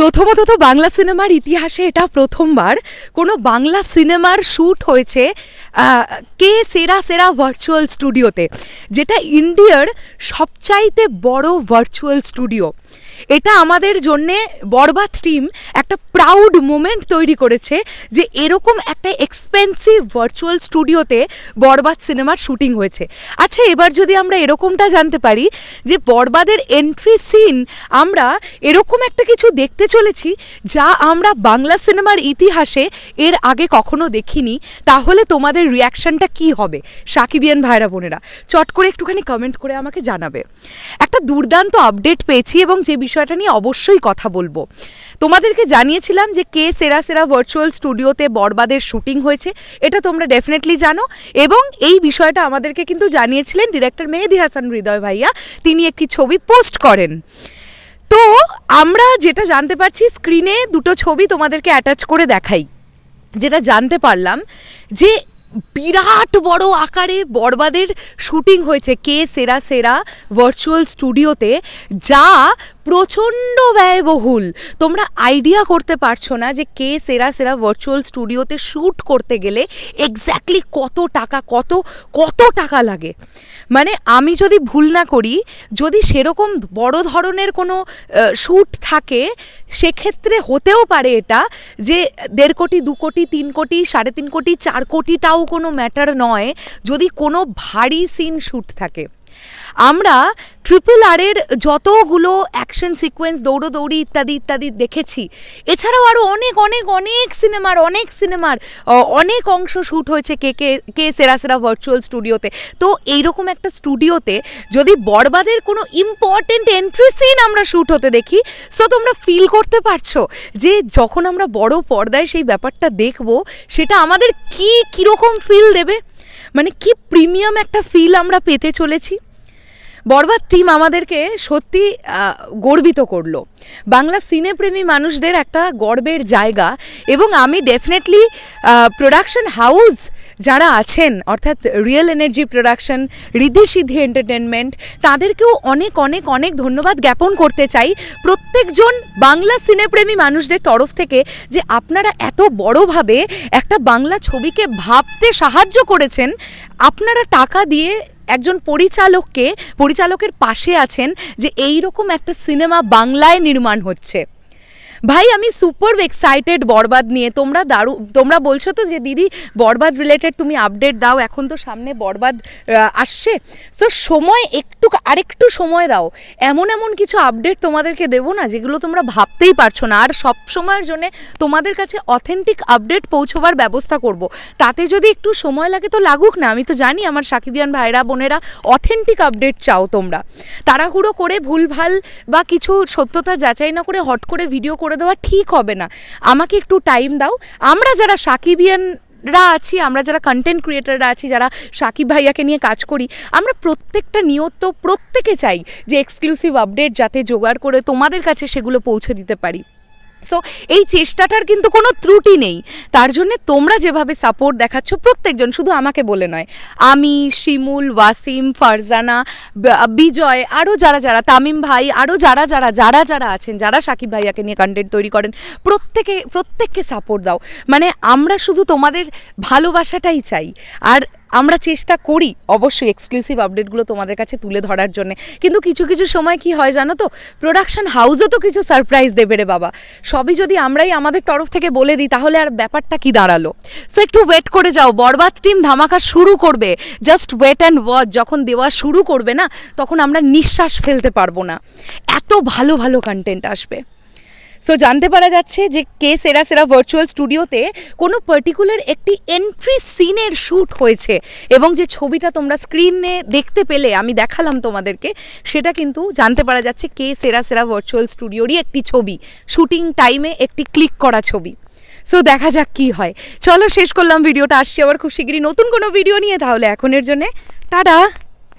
প্রথমত তো বাংলা সিনেমার ইতিহাসে এটা প্রথমবার। কোনো বাংলা সিনেমার শ্যুট হয়েছে কে সেরা সেরা ভার্চুয়াল স্টুডিওতে যেটা ইন্ডিয়ার সবচাইতে বড় ভার্চুয়াল স্টুডিও এটা আমাদের জন্যে বরবাদ টিম একটা প্রাউড মোমেন্ট তৈরি করেছে যে এরকম একটা এক্সপেন্সিভ ভার্চুয়াল স্টুডিওতে বরবাদ সিনেমার শুটিং হয়েছে। আচ্ছা এবার যদি আমরা এরকমটা জানতে পারি যে বরবাদের এন্ট্রি সিন আমরা এরকম একটা কিছু দেখতে চলেছি, যা আমরা বাংলা সিনেমার ইতিহাসে এর আগে কখনো দেখিনি। তাহলে তোমাদের রিয়াকশনটা কি হবে? সাকিবিয়ান ভাইরা বোনেরা, চট করে একটুখানি কমেন্ট করে আমাকে জানাবে। একটা দুর্দান্ত আপডেট পেয়েছি এবং যে বিষয়টা নিয়ে অবশ্যই কথা বলব। তোমাদেরকে জানিয়েছিলাম যে কে সেরা সেরা ভার্চুয়াল স্টুডিওতে বরবাদের শুটিং হয়েছে, এটা তোমরা ডেফিনেটলি জানো এবং এই বিষয়টা আমাদেরকে কিন্তু জানিয়েছিলেন ডিরেক্টর মেহেদি হাসান হৃদয় ভাইয়া। তিনি একটি ছবি পোস্ট করেন। তো আমরা যেটা জানতে পারছি স্ক্রিনে দুটো ছবি তোমাদেরকে অ্যাটাচ করে দেখাই। যেটা জানতে পারলাম যে বিরাট বড় আকারে বরবাদের শুটিং হয়েছে কে সেরা সেরা ভার্চুয়াল স্টুডিওতে যা প্রচণ্ড ব্যয়বহুল। তোমরা আইডিয়া করতে পারছ না যে কে সেরা সেরা ভার্চুয়াল স্টুডিওতে শ্যুট করতে গেলে এক্স্যাক্টলি কত টাকা, কত কত টাকা লাগে। মানে আমি যদি ভুল না করি, যদি সেরকম বড় ধরনের কোনো শ্যুট থাকে, সেক্ষেত্রে হতেও পারে এটা যে দেড় কোটি, দু কোটি, তিন কোটি, সাড়ে তিন কোটি, চার কোটিটাও কোনো ম্যাটার নয় যদি কোনো ভারী সিন শ্যুট থাকে। আমরা ট্রিপল আরের যতগুলো অ্যাকশন সিকোয়েন্স দৌড়োদৌড়ি ইত্যাদি ইত্যাদি দেখেছি, এছাড়াও আরও অনেক অনেক অনেক সিনেমার অনেক সিনেমার অনেক অংশ শ্যুট হয়েছে কে কে কে সেরা সেরা ভার্চুয়াল স্টুডিওতে তো এইরকম একটা স্টুডিওতে যদি বরবাদের কোনো ইম্পর্টেন্ট এন্ট্রি সিন আমরা শ্যুট হতে দেখি সো তোমরা ফিল করতে পারছ যে যখন আমরা বড় পর্দায় সেই ব্যাপারটা দেখব, সেটা আমাদের কী, কীরকম ফিল দেবে? মানে কি প্রিমিয়াম একটা ফিল আমরা পেতে চলেছি? বরবাদ টিম আমাদেরকে সত্যি গর্বিত করল। বাংলা সিনেপ্রেমী মানুষদের একটা গর্বের জায়গা এবং আমি ডেফিনেটলি প্রোডাকশন হাউস যারা আছেন, অর্থাৎ রিয়েল এনার্জি প্রোডাকশন রিদ্ধি সিদ্ধি এন্টারটেনমেন্ট তাদেরকেও অনেক অনেক অনেক ধন্যবাদ জ্ঞাপন করতে চাই। প্রত্যেকজন বাংলা সিনেপ্রেমী মানুষদের তরফ থেকে যে আপনারা এত বড়ভাবে একটা বাংলা ছবিকে ভাবতে সাহায্য করেছেন, আপনারা টাকা দিয়ে একজন পরিচালককে, পরিচালকের পাশে আছেন যে এই রকম একটা সিনেমা বাংলায় নির্মাণ হচ্ছে। ভাই, আমি সুপার এক্সাইটেড বরবাদ নিয়ে। তোমরা দারু, তোমরা বলছো তো যে, দিদি, বরবাদ রিলেটেড তুমি আপডেট দাও, এখন তো সামনে বরবাদ আসছে। সো সময় একটু, আরেকটু সময় দাও। এমন এমন কিছু আপডেট তোমাদেরকে দেবো না, যেগুলো তোমরা ভাবতেই পারছ না। আর সব সময়ের জন্য তোমাদের কাছে অথেন্টিক আপডেট পৌঁছবার ব্যবস্থা করব। তাতে যদি একটু সময় লাগে তো লাগুক না। আমি তো জানি আমার সাকিবিয়ান ভাইরা, বোনেরা অথেন্টিক আপডেট চাও তোমরা। তাড়াহুড়ো করে ভুলভাল বা কিছু সত্যতা যাচাই না করে হট করে ভিডিও করে দেওয়া ঠিক হবে না। আমাকে একটু টাইম দাও। আমরা যারা সাকিবিয়ান রা আছি, আমরা যারা কন্টেন্ট ক্রিয়েটাররা আছি, যারা সাকিব ভাইয়াকে নিয়ে কাজ করি, আমরা প্রত্যেকটা নিয়ত প্রত্যেকে চাই যে এক্সক্লুসিভ আপডেট যাতে জোগাড় করে তোমাদের কাছে সেগুলো পৌঁছে দিতে পারি। সো এই চেষ্টাটার কিন্তু কোনো ত্রুটি নেই। তার জন্য তোমরা যেভাবে সাপোর্ট দেখাচ্ছ, প্রত্যেকজন শুধু আমাকে বলে নয়। আমি, শিমুল, ওয়াসিম, ফারজানা বিজয় আরও যারা যারা, তামিম ভাই আরও যারা যারা যারা যারা আছেন, যারা সাকিব ভাইয়াকে নিয়ে কন্টেন্ট তৈরি করেন, প্রত্যেকে, প্রত্যেককে সাপোর্ট দাও। মানে আমরা শুধু তোমাদের ভালোবাসাটাই চাই। আর আমরা চেষ্টা করি অবশ্যই এক্সক্লুসিভ আপডেটগুলো তোমাদের কাছে তুলে ধরার জন্য। কিন্তু কিছু কিছু সময় কি হয় জানো তো? প্রোডাকশন হাউসও তো কিছু সারপ্রাইজ দেবে রে বাবা। সবই যদি আমরাই আমাদের তরফ থেকে বলে দিই, তাহলে আর ব্যাপারটা কি দাঁড়াল? সো একটু ওয়েট করে যাও। বরবাদ টিম ধামাকা শুরু করবে। জাস্ট ওয়েট অ্যান্ড ওয়াচ যখন দেওয়া শুরু করবে না, তখন আমরা নিঃশ্বাস ফেলতে পারব না। এত ভালো ভালো কন্টেন্ট আসবে। সো জানতে পারা যাচ্ছে যে কে সেরা সেরা ভার্চুয়াল স্টুডিওতে কোনো পার্টিকুলার একটি এন্ট্রি সিনের শ্যুট হয়েছে এবং যে ছবিটা তোমরা স্ক্রিনে দেখতে পেলে, আমি দেখালাম তোমাদেরকে, সেটা কিন্তু জানতে পারা যাচ্ছে কে সেরা সেরা ভার্চুয়াল স্টুডিওরই একটি ছবি শুটিং টাইমে একটি ক্লিক করা ছবি। সো দেখা যাক কি হয়। চলো, শেষ করলাম, ভিডিওটা আসছি আবার খুব শিগগিরই নতুন কোনো ভিডিও নিয়ে, তাহলে এখনের জন্যে, টাটা!